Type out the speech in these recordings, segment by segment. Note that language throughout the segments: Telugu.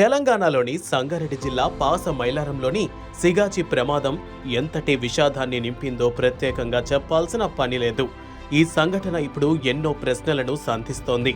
తెలంగాణలోని సంగారెడ్డి జిల్లా పాస మైలారంలోని సిగాచి ప్రమాదం ఎంతటి విషాదాన్ని నింపిందో ప్రత్యేకంగా చెప్పాల్సిన పని లేదు. ఈ సంఘటన ఇప్పుడు ఎన్నో ప్రశ్నలను సంధిస్తోంది.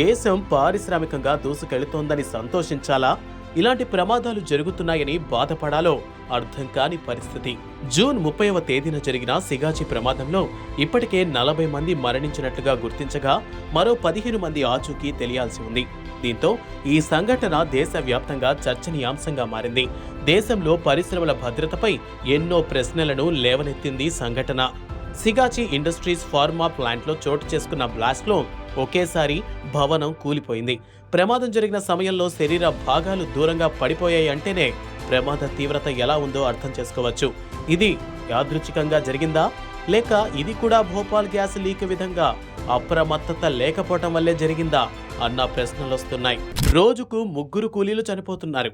దేశం పారిశ్రామికంగా దూసుకెళుతోందని సంతోషించాలా? ఇలాంటి ప్రమాదాలు జరుగుతున్నాయని బాధపడాలో అర్థం కాని పరిస్థితి. జూన్ ముప్పైవ తేదీన జరిగిన సిగాచి ప్రమాదంలో ఇప్పటికే నలభై మంది మరణించినట్లుగా గుర్తించగా మరో పదిహేను మంది ఆచూకీ తెలియాల్సి ఉంది. దీంతో ఈ సంఘటన దేశవ్యాప్తంగా చర్చనీయాంశంగా మారింది. దేశంలో పరిశ్రమల భద్రతపై ఎన్నో ప్రశ్నలను లేవనెత్తింది సంఘటన. సిగాచి ఇండస్ట్రీస్ ఫార్మా ప్లాంట్లో చోటు చేసుకున్న బ్లాస్ట్లో ఒకేసారి భవనం కూలిపోయింది. ప్రమాదం జరిగిన సమయంలో శరీర భాగాలు దూరంగా పడిపోయాయి అంటేనే ప్రమాద తీవ్రత ఎలా ఉందో అర్థం చేసుకోవచ్చు. ఇది యాదృచ్ఛికంగా జరిగిందా? లేక ఇది కూడా భోపాల్ గ్యాస్ లీక్ విధంగా అప్రమత్తత లేకపోవటం వల్లే జరిగిందా అన్న ప్రశ్నలు వస్తున్నాయి. రోజుకు ముగ్గురు కూలీలు చనిపోతున్నారు.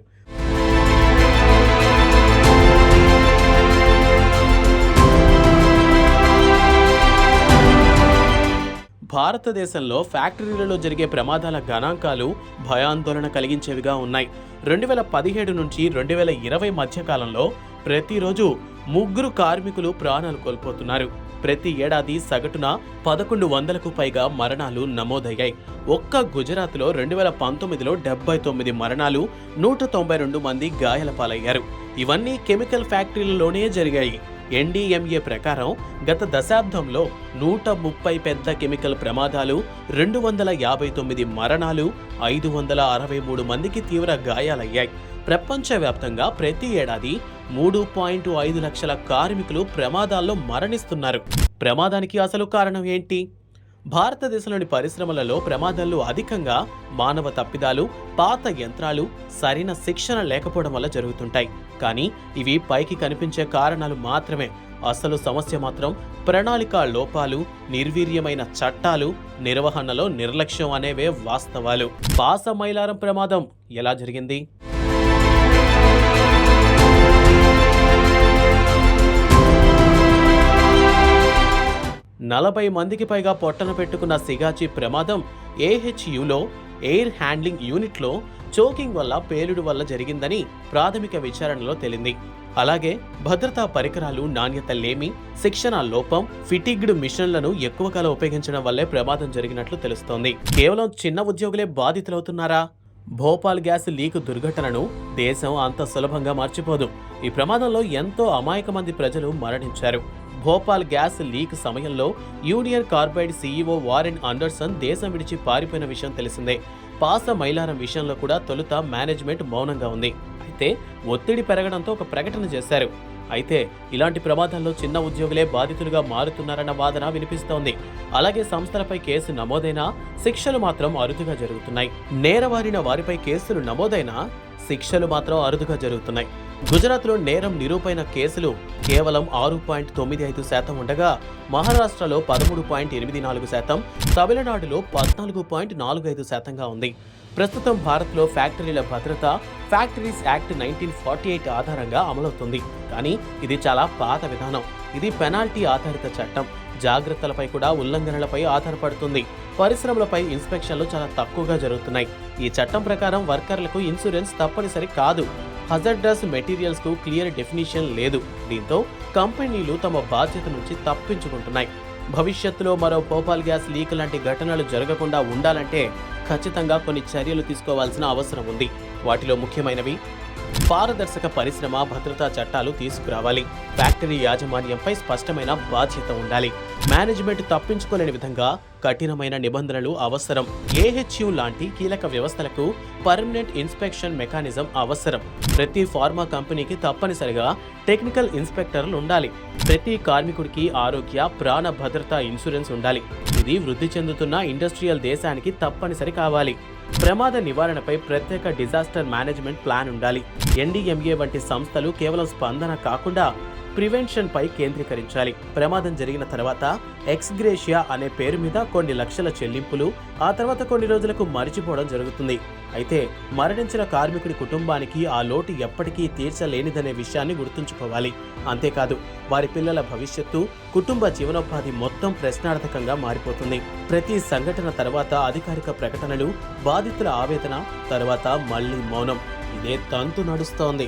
భారతదేశంలో ఫ్యాక్టరీలలో జరిగే ప్రమాదాల గణాంకాలు భయాందోళన కలిగించేవిగా ఉన్నాయి. రెండు వేల పదిహేడు నుంచి రెండు వేల ఇరవై మధ్యకాలంలో ప్రతిరోజు ముగ్గురు కార్మికులు ప్రాణాలు కోల్పోతున్నారు. ప్రతి ఏడాది సగటున పదకొండు వందలకు పైగా మరణాలు నమోదయ్యాయి. ఒక్క గుజరాత్లో రెండు వేల పంతొమ్మిదిలో డెబ్బై తొమ్మిది మరణాలు నూట తొంభై రెండు మంది గాయాల పాలయ్యారు. ఇవన్నీ కెమికల్ ఫ్యాక్టరీలలోనే జరిగాయి. ఎన్డీఎంఏ ప్రకారం గత దశాబ్దంలో నూట ముప్పై పెద్ద కెమికల్ ప్రమాదాలు రెండు వందల యాభై తొమ్మిది మరణాలు ఐదు వందల అరవై మూడు మందికి తీవ్ర గాయాలయ్యాయి. ప్రపంచవ్యాప్తంగా ప్రతి ఏడాది మూడు పాయింట్ ఐదు లక్షల కార్మికులు ప్రమాదాల్లో మరణిస్తున్నారు. ప్రమాదానికి అసలు కారణం ఏంటి? భారతదేశంలోని పరిశ్రమలలో ప్రమాదాలు అధికంగా మానవ తప్పిదాలు పాత యంత్రాలు సరైన శిక్షణ లేకపోవడం వల్ల జరుగుతుంటాయి. కానీ ఇవి పైకి కనిపించే కారణాలు మాత్రమే. అసలు సమస్య మాత్రం ప్రణాళిక లోపాలు నిర్వీర్యమైన చట్టాలు నిర్వహణలో నిర్లక్ష్యం అనేవే వాస్తవాలు. పాస మైలారం ప్రమాదం ఎలా జరిగింది? నలభై మందికి పైగా పొట్టన పెట్టుకున్న సిగాచి ప్రమాదం ఏహెచ్యులో ఎయిర్ హ్యాండ్లింగ్ యూనిట్లో చోకింగ్ వల్ల పేలుడు వల్ల జరిగిందని ప్రాథమిక విచారణలో తేలింది. అలాగే భద్రతా పరికరాలు నాణ్యత లేమి శిక్షణ లోపం ఫిటిగ్డ్ మిషన్లను ఎక్కువ కాలం ఉపయోగించడం వల్లే ప్రమాదం జరిగినట్లు తెలుస్తోంది. కేవలం చిన్న ఉద్యోగులే బాధితులవుతున్నారా? భోపాల్ గ్యాస్ లీక్ దుర్ఘటనను దేశం అంత సులభంగా మర్చిపోదు. ఈ ప్రమాదంలో ఎంతో అమాయక మంది ప్రజలు మరణించారు. భోపాల్ గ్యాస్ లీక్ సమయంలో Union Carbide CEO Warren Anderson దేశం విడిచి పారిపోయిన విషయం తెలిసిందే. పాస మైలారం విషయంలో కూడా తొలుత మేనేజ్మెంట్ మౌనంగా ఉంది. అయితే ఒత్తిడి పెరగడంతో ఒక ప్రకటన చేశారు. అయితే ఇలాంటి ప్రమాదాల్లో చిన్న ఉద్యోగులే బాధితులుగా మారుతున్నారన్న వాదన వినిపిస్తోంది. అలాగే సంస్థలపై కేసు నమోదైనా శిక్షలు మాత్రం అరుదుగా జరుగుతున్నాయి. నేరవారిన వారిపై కేసులు నమోదైనా శిక్షలు మాత్రం అరుదుగా జరుగుతున్నాయి. గుజరాత్లో నేరం నిరూపణ కేసులు కేవలం ఆరు పాయింట్ తొమ్మిది ఐదు శాతం ఉండగా మహారాష్ట్రలో పదమూడు పాయింట్ ఎనిమిది నాలుగు శాతం తమిళనాడులో పద్నాలుగు పాయింట్ నాలుగు ఐదు శాతంగా ఉంది. ప్రస్తుతం భారత్లో ఫ్యాక్టరీల భద్రత Factories Act nineteen forty eight ఆధారంగా అమలవుతుంది. కానీ ఇది చాలా పాత విధానం. ఇది పెనాల్టీ ఆధారిత చట్టం. జాగ్రత్తలపై కూడా ఉల్లంఘనలపై ఆధారపడుతుంది. పరిశ్రమలపై ఇన్స్పెక్షన్లు చాలా తక్కువగా జరుగుతున్నాయి. ఈ చట్టం ప్రకారం వర్కర్లకు ఇన్సూరెన్స్ తప్పనిసరి కాదు. హజర్డస్ మెటీరియల్స్కు క్లియర్ డెఫినిషన్ లేదు. దీంతో కంపెనీలు తమ బాధ్యత నుంచి తప్పించుకుంటున్నాయి. భవిష్యత్తులో మరో భోపాల్ గ్యాస్ లీక్ లాంటి ఘటనలు జరగకుండా ఉండాలంటే ఖచ్చితంగా కొన్ని చర్యలు తీసుకోవాల్సిన అవసరం ఉంది. వాటిలో ముఖ్యమైనవి పారదర్శక పరిశ్రమ భద్రతా చట్టాలు తీసుకురావాలి. ఫ్యాక్టరీ యాజమాన్యంపై స్పష్టమైన బాధ్యత ఉండాలి. మేనేజ్మెంట్ తప్పించుకోలేని విధంగా కఠినమైన నిబంధనలు అవసరం. ఏహెచ్యు లాంటి కీలక వ్యవస్థలకు పర్మనెంట్ ఇన్స్పెక్షన్ మెకానిజం అవసరం. ప్రతి ఫార్మా కంపెనీకి తప్పనిసరిగా టెక్నికల్ ఇన్స్పెక్టర్లు ఉండాలి. ప్రతి కార్మికుడికి ఆరోగ్య ప్రాణ భద్రత ఇన్సూరెన్స్ ఉండాలి. ఇది వృద్ధి చెందుతున్న ఇండస్ట్రియల్ దేశానికి తప్పనిసరి కావాలి. ప్రమాద నివారణపై ప్రత్యేక డిజాస్టర్ మేనేజ్మెంట్ ప్లాన్ ఉండాలి. ఎన్డీఎంఏ వంటి సంస్థలు కేవలం స్పందన కాకుండా ప్రివెన్షన్ పై కేంద్రీకరించాలి. ప్రమాదం జరిగిన తర్వాత ఎక్స్గ్రేషియా అనే పేరు మీద కొన్ని లక్షల చెల్లింపులు ఆ తర్వాత కొన్ని రోజులకు మరిచిపోవడం జరుగుతుంది. అయితే మరణించిన కార్మికుడి కుటుంబానికి ఆ లోటు ఎప్పటికీ తీర్చలేనిదనే విషయాన్ని గుర్తుంచుకోవాలి. అంతేకాదు వారి పిల్లల భవిష్యత్తు కుటుంబ జీవనోపాధి మొత్తం ప్రశ్నార్థకంగా మారిపోతుంది. ప్రతి సంఘటన తర్వాత అధికారిక ప్రకటనలు బాధితుల ఆవేదన తర్వాత మళ్ళీ మౌనం. ఇదే తంతు నడుస్తోంది.